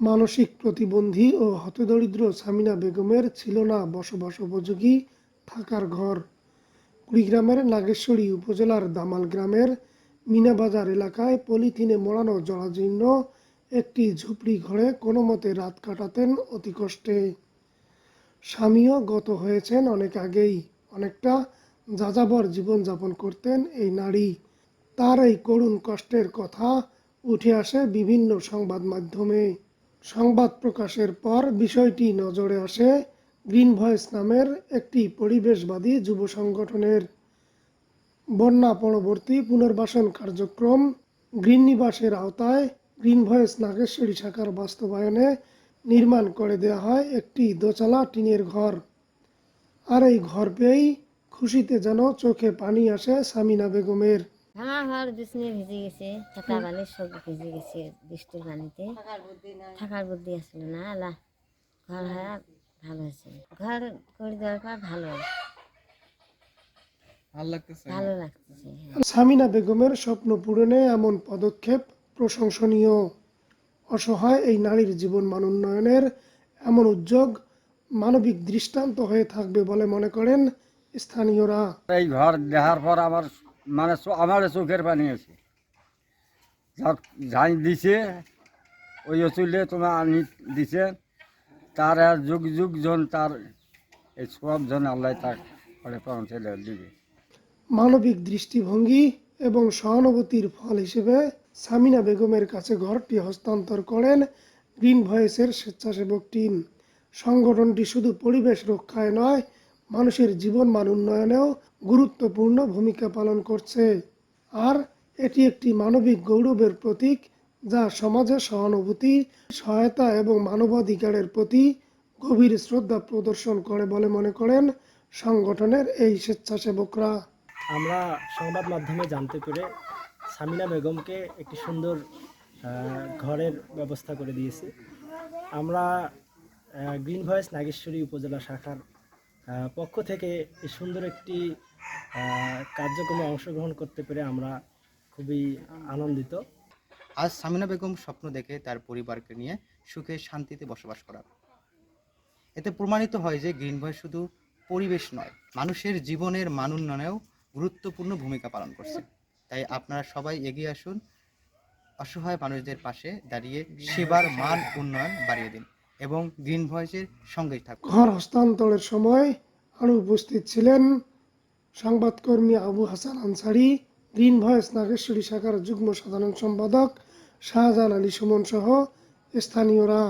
মানসিক প্রতিবন্ধী ও হতদরিদ্র সামিনা বেগমের ছিল না বসবাস উপযোগী থাকার ঘর। কুড়িগ্রামের নাগেশ্বরী উপজেলার দামাল গ্রামের মিনাবাজার এলাকায় পলিথিনে মোড়ানো জরাজীর্ণ একটি ঝুপড়ি ঘরে কোনো মতে রাত কাটাতেন অতি কষ্টে। স্বামীও গত হয়েছেন অনেক আগেই। অনেকটা যাযাবর জীবনযাপন করতেন এই নারী। তার এই করুণ কষ্টের কথা উঠে আসে বিভিন্ন সংবাদ মাধ্যমে। সংবাদ প্রকাশের পর বিষয়টি নজরে আসে গ্রিন ভয়েস নামের একটি পরিবেশবাদী যুব সংগঠনের। বন্যা পরবর্তী পুনর্বাসন কার্যক্রম গ্রিন নিবাসের আওতায় গ্রিন ভয়েস নাগেশ্বরী শাখার বাস্তবায়নে নির্মাণ করে দেওয়া হয় একটি দোচালা টিনের ঘর। আর এই ঘর পেয়েই খুশিতে যেন চোখে পানি আসে সামিনা বেগমের। ঘর ভিজে গেছে ছাতা বালি সব ভিজে গেছে বৃষ্টির পানিতে থাকার বুদ্ধি আসলে না আল্লাহ। ঘর হয়ে ভালো হয়েছে। ঘর করে দেওয়ার পর ভালো। ভালো লাগতেছে। সামিনা বেগমের স্বপ্ন পূরণে এমন পদক্ষেপ প্রশংসনীয়। অসহায় এই নারীর জীবন মান উন্নয়নের এমন উদ্যোগ মানবিক দৃষ্টান্ত হয়ে থাকবে বলে মনে করেন স্থানীয়রা। এই ঘর দেখার পর আমার মানে আমার চোখের পানি আছে। যা- যাই দিছে, ওই চুলে তোমার আনি দিছে। তার যুগ যুগ জন তার এই সব জন আল্লাহ তার করে পৌঁছে দিবে। মানবিক দৃষ্টিভঙ্গি এবং সহানুভূতির ফল হিসেবে সামিনা বেগমের কাছে ঘরটি হস্তান্তর করেন গ্রিন ভয়েসের স্বেচ্ছাসেবক টিম। সংগঠনটি শুধু পরিবেশ রক্ষায় নয় মানুষের জীবন মান উন্নয়নেও গুরুত্বপূর্ণ ভূমিকা পালন করছে। আর এটি একটি মানবিক গৌরবের প্রতীক যা সমাজে সহানুভূতি, সহায়তা এবং মানবাধিকারের প্রতি গভীর শ্রদ্ধা প্রদর্শন করে বলে মনে করেন সংগঠনের এই স্বেচ্ছাসেবকরা। আমরা সংবাদ মাধ্যমে জানতে পেরে সামিনা বেগমকে একটি সুন্দর ঘরের ব্যবস্থা করে দিয়েছি। আমরা গ্রিন ভয়েস নাগেশ্বরী উপজেলা শাখার পক্ষ থেকে সুন্দর একটি কার্যক্রমে অংশগ্রহণ করতে পেরে আমরা খুবই আনন্দিত। আজ সামিনা বেগম স্বপ্ন দেখে তার পরিবারকে নিয়ে সুখে শান্তিতে বসবাস করার এতে প্রমাণিত হয় যে গ্রিন ভয়েস শুধু পরিবেশ নয়, মানুষের জীবনের মান উন্নয়নেও গুরুত্বপূর্ণ ভূমিকা পালন করছে। তাই আপনারা সবাই এগিয়ে আসুন, অসহায় মানুষদের পাশে দাঁড়িয়ে সেবার মান উন্নয়ন বাড়িয়ে দিন। এবং গ্রিন ভয়েসের সঙ্গেই থাকুন। ঘর হস্তান্তরের সময় আরও উপস্থিত ছিলেন সংবাদকর্মী আবু হাসান আনসারি, গ্রিন ভয়েস নাগেশ্বরী শাখার যুগ্ম সাধারণ সম্পাদক শাহজাহান আলী সুমন সহ স্থানীয়রা।